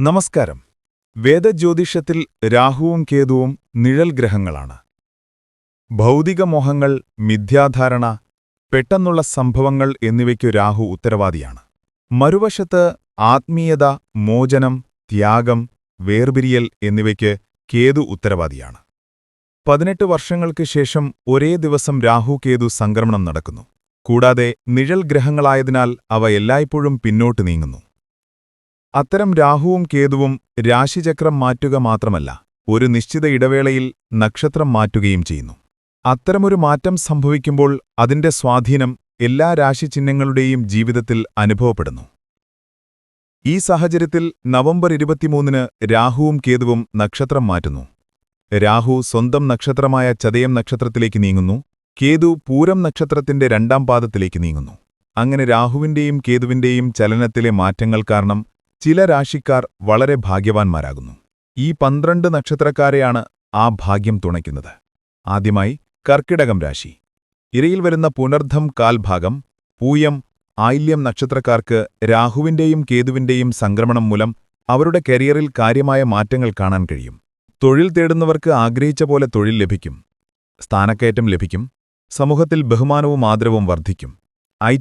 നമസ്കാരം. വേദജ്യോതിഷത്തിൽ രാഹുവും കേതുവും നിഴൽ ഗ്രഹങ്ങളാണ്. ഭൗതികമോഹങ്ങൾ മിഥ്യാധാരണ പെട്ടെന്നുള്ള സംഭവങ്ങൾ എന്നിവയ്ക്കു രാഹു ഉത്തരവാദിയാണ്. മറുവശത്ത് ആത്മീയത മോചനം ത്യാഗം വേർപിരിയൽ എന്നിവയ്ക്ക് കേതു ഉത്തരവാദിയാണ്. പതിനെട്ട് വർഷങ്ങൾക്ക് ശേഷം ഒരേ ദിവസം രാഹു കേതു സംക്രമണം നടക്കുന്നു. കൂടാതെ നിഴൽ ഗ്രഹങ്ങളായതിനാൽ അവ എല്ലായ്പ്പോഴും പിന്നോട്ട് നീങ്ങുന്നു. അത്തരം രാഹുവും കേതുവും രാശിചക്രം മാറ്റുക മാത്രമല്ല ഒരു നിശ്ചിത ഇടവേളയിൽ നക്ഷത്രം മാറ്റുകയും ചെയ്യുന്നു. അത്തരമൊരു മാറ്റം സംഭവിക്കുമ്പോൾ അതിന്റെ സ്വാധീനം എല്ലാ രാശിചിഹ്നങ്ങളുടെയും ജീവിതത്തിൽ അനുഭവപ്പെടുന്നു. ഈ സാഹചര്യത്തിൽ നവംബർ ഇരുപത്തിമൂന്നിന് രാഹുവും കേതുവും നക്ഷത്രം മാറ്റുന്നു. രാഹു സ്വന്തം നക്ഷത്രമായ ചതയം നക്ഷത്രത്തിലേക്ക് നീങ്ങുന്നു കേതു പൂരം നക്ഷത്രത്തിന്റെ രണ്ടാം പാദത്തിലേക്ക് നീങ്ങുന്നു. അങ്ങനെ രാഹുവിന്റെയും കേതുവിന്റെയും ചലനത്തിലെ മാറ്റങ്ങൾ കാരണം ചില രാശിക്കാർ വളരെ ഭാഗ്യവാന്മാരാകുന്നു. ഈ പന്ത്രണ്ട് നക്ഷത്രക്കാരെയാണ് ആ ഭാഗ്യം തുണയ്ക്കുന്നത്. ആദ്യമായി കർക്കിടകം രാശി. ഇരയിൽ വരുന്ന പുനർദ്ധം കാൽഭാഗം പൂയം ആയില്യം നക്ഷത്രക്കാർക്ക് രാഹുവിന്റെയും കേതുവിന്റെയും സംക്രമണം മൂലം അവരുടെ കരിയറിൽ കാര്യമായ മാറ്റങ്ങൾ കാണാൻ കഴിയും. തൊഴിൽ തേടുന്നവർക്ക് ആഗ്രഹിച്ച പോലെ തൊഴിൽ ലഭിക്കും. സ്ഥാനക്കയറ്റം ലഭിക്കും. സമൂഹത്തിൽ ബഹുമാനവും ആദരവും വർദ്ധിക്കും. ഐ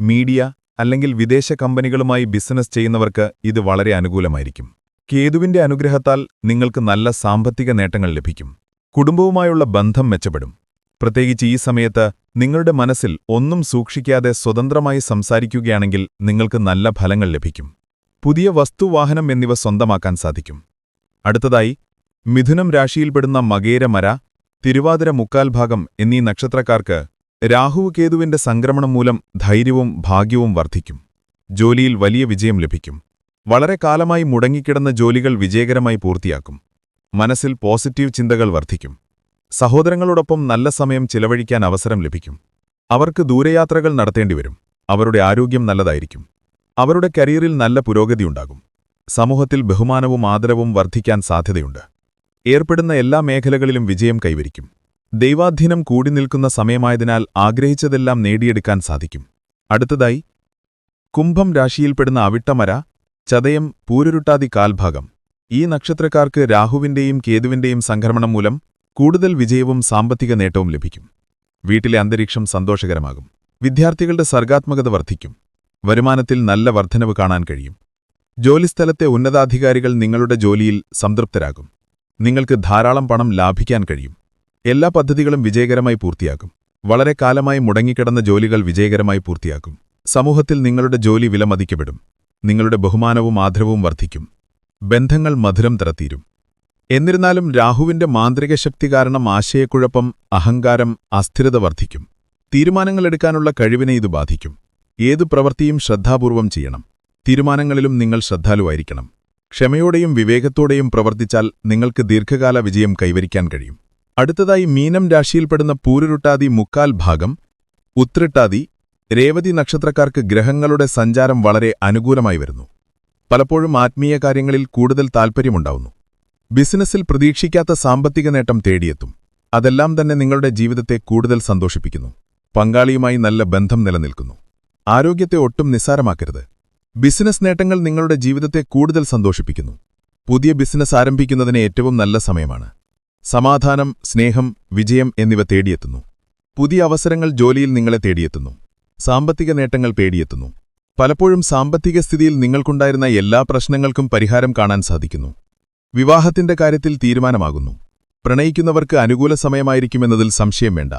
മീഡിയ അല്ലെങ്കിൽ വിദേശ കമ്പനികളുമായി ബിസിനസ് ചെയ്യുന്നവർക്ക് ഇത് വളരെ അനുകൂലമായിരിക്കും. കേതുവിന്റെ അനുഗ്രഹത്താൽ നിങ്ങൾക്ക് നല്ല സാമ്പത്തിക നേട്ടങ്ങൾ ലഭിക്കും. കുടുംബവുമായുള്ള ബന്ധം മെച്ചപ്പെടും. പ്രത്യേകിച്ച് ഈ സമയത്ത് നിങ്ങളുടെ മനസ്സിൽ ഒന്നും സൂക്ഷിക്കാതെ സ്വതന്ത്രമായി സംസാരിക്കുകയാണെങ്കിൽ നിങ്ങൾക്ക് നല്ല ഫലങ്ങൾ ലഭിക്കും. പുതിയ വസ്തുവാഹനം എന്നിവ സ്വന്തമാക്കാൻ സാധിക്കും. അടുത്തതായി മിഥുനം രാശിയിൽപ്പെടുന്ന മകേരമര തിരുവാതിര മുക്കാൽ ഭാഗം എന്നീ നക്ഷത്രക്കാർക്ക് രാഹുവ് കേതുവിന്റെ സംക്രമണം മൂലം ധൈര്യവും ഭാഗ്യവും വർദ്ധിക്കും. ജോലിയിൽ വലിയ വിജയം ലഭിക്കും. വളരെ കാലമായി മുടങ്ങിക്കിടന്ന ജോലികൾ വിജയകരമായി പൂർത്തിയാക്കും. മനസ്സിൽ പോസിറ്റീവ് ചിന്തകൾ വർദ്ധിക്കും. സഹോദരങ്ങളോടൊപ്പം നല്ല സമയം ചിലവഴിക്കാൻ അവസരം ലഭിക്കും. അവർക്ക് ദൂരയാത്രകൾ നടത്തേണ്ടിവരും അവരുടെ ആരോഗ്യം നല്ലതായിരിക്കും. അവരുടെ കരിയറിൽ നല്ല പുരോഗതിയുണ്ടാകും സമൂഹത്തിൽ ബഹുമാനവും ആദരവും വർദ്ധിക്കാൻ സാധ്യതയുണ്ട്. ഏർപ്പെടുന്ന എല്ലാ മേഖലകളിലും വിജയം കൈവരിക്കും. ദൈവാധീനം കൂടി നിൽക്കുന്ന സമയമായതിനാൽ ആഗ്രഹിച്ചതെല്ലാം നേടിയെടുക്കാൻ സാധിക്കും. അടുത്തതായി കുംഭം രാശിയിൽപ്പെടുന്ന അവിട്ടമര ചതയം പൂരുരുട്ടാതി കാൽഭാഗം. ഈ നക്ഷത്രക്കാർക്ക് രാഹുവിന്റെയും കേതുവിന്റെയും സംക്രമണം മൂലം കൂടുതൽ വിജയവും സാമ്പത്തിക നേട്ടവും ലഭിക്കും. വീട്ടിലെ അന്തരീക്ഷം സന്തോഷകരമാകും. വിദ്യാർത്ഥികളുടെ സർഗാത്മകത വർദ്ധിക്കും. വരുമാനത്തിൽ നല്ല വർദ്ധനവ് കാണാൻ കഴിയും. ജോലിസ്ഥലത്തെ ഉന്നതാധികാരികൾ നിങ്ങളുടെ ജോലിയിൽ സംതൃപ്തരാകും. നിങ്ങൾക്ക് ധാരാളം പണം ലാഭിക്കാൻ കഴിയും. എല്ലാ പദ്ധതികളും വിജയകരമായി പൂർത്തിയാക്കും. വളരെ കാലമായി മുടങ്ങിക്കിടന്ന ജോലികൾ വിജയകരമായി പൂർത്തിയാക്കും. സമൂഹത്തിൽ നിങ്ങളുടെ ജോലി വിലമതിക്കപ്പെടും. നിങ്ങളുടെ ബഹുമാനവും ആദരവും വർദ്ധിക്കും. ബന്ധങ്ങൾ മധുരം തരത്തീരും. എന്നിരുന്നാലും രാഹുവിന്റെ മാന്ത്രിക ശക്തി കാരണം ആശയക്കുഴപ്പം അഹങ്കാരം അസ്ഥിരത വർദ്ധിക്കും. തീരുമാനങ്ങളെടുക്കാനുള്ള കഴിവിനെ ഇത് ബാധിക്കും. ഏതു പ്രവൃത്തിയും ശ്രദ്ധാപൂർവം ചെയ്യണം. തീരുമാനങ്ങളിലും നിങ്ങൾ ശ്രദ്ധാലുവായിരിക്കണം. ക്ഷമയോടെയും വിവേകത്തോടെയും പ്രവർത്തിച്ചാൽ നിങ്ങൾക്ക് ദീർഘകാല വിജയം കൈവരിക്കാൻ കഴിയും. അടുത്തതായി മീനം രാശിയിൽപ്പെടുന്ന പൂരുരുട്ടാതി മുക്കാൽ ഭാഗം ഉത്രിട്ടാതി രേവതി നക്ഷത്രക്കാർക്ക് ഗ്രഹങ്ങളുടെ സഞ്ചാരം വളരെ അനുകൂലമായി വരുന്നു. പലപ്പോഴും ആത്മീയ കാര്യങ്ങളിൽ കൂടുതൽ താൽപ്പര്യമുണ്ടാവുന്നു. ബിസിനസ്സിൽ പ്രതീക്ഷിക്കാത്ത സാമ്പത്തിക നേട്ടം തേടിയെത്തും. അതെല്ലാം തന്നെ നിങ്ങളുടെ ജീവിതത്തെ കൂടുതൽ സന്തോഷിപ്പിക്കുന്നു. പങ്കാളിയുമായി നല്ല ബന്ധം നിലനിൽക്കുന്നു. ആരോഗ്യത്തെ ഒട്ടും നിസ്സാരമാക്കരുത്. ബിസിനസ് നേട്ടങ്ങൾ നിങ്ങളുടെ ജീവിതത്തെ കൂടുതൽ സന്തോഷിപ്പിക്കുന്നു. പുതിയ ബിസിനസ് ആരംഭിക്കുന്നതിന് ഏറ്റവും നല്ല സമയമാണ്. സമാധാനം സ്നേഹം വിജയം എന്നിവ തേടിയെത്തുന്നു. പുതിയ അവസരങ്ങൾ ജോലിയിൽ നിങ്ങളെ തേടിയെത്തുന്നു. സാമ്പത്തിക നേട്ടങ്ങൾ പേടിയെത്തുന്നു. പലപ്പോഴും സാമ്പത്തിക സ്ഥിതിയിൽ നിങ്ങൾക്കുണ്ടായിരുന്ന എല്ലാ പ്രശ്നങ്ങൾക്കും പരിഹാരം കാണാൻ സാധിക്കുന്നു. വിവാഹത്തിന്റെ കാര്യത്തിൽ തീരുമാനമാകുന്നു. പ്രണയിക്കുന്നവർക്ക് അനുകൂല സമയമായിരിക്കുമെന്നതിൽ സംശയം വേണ്ട.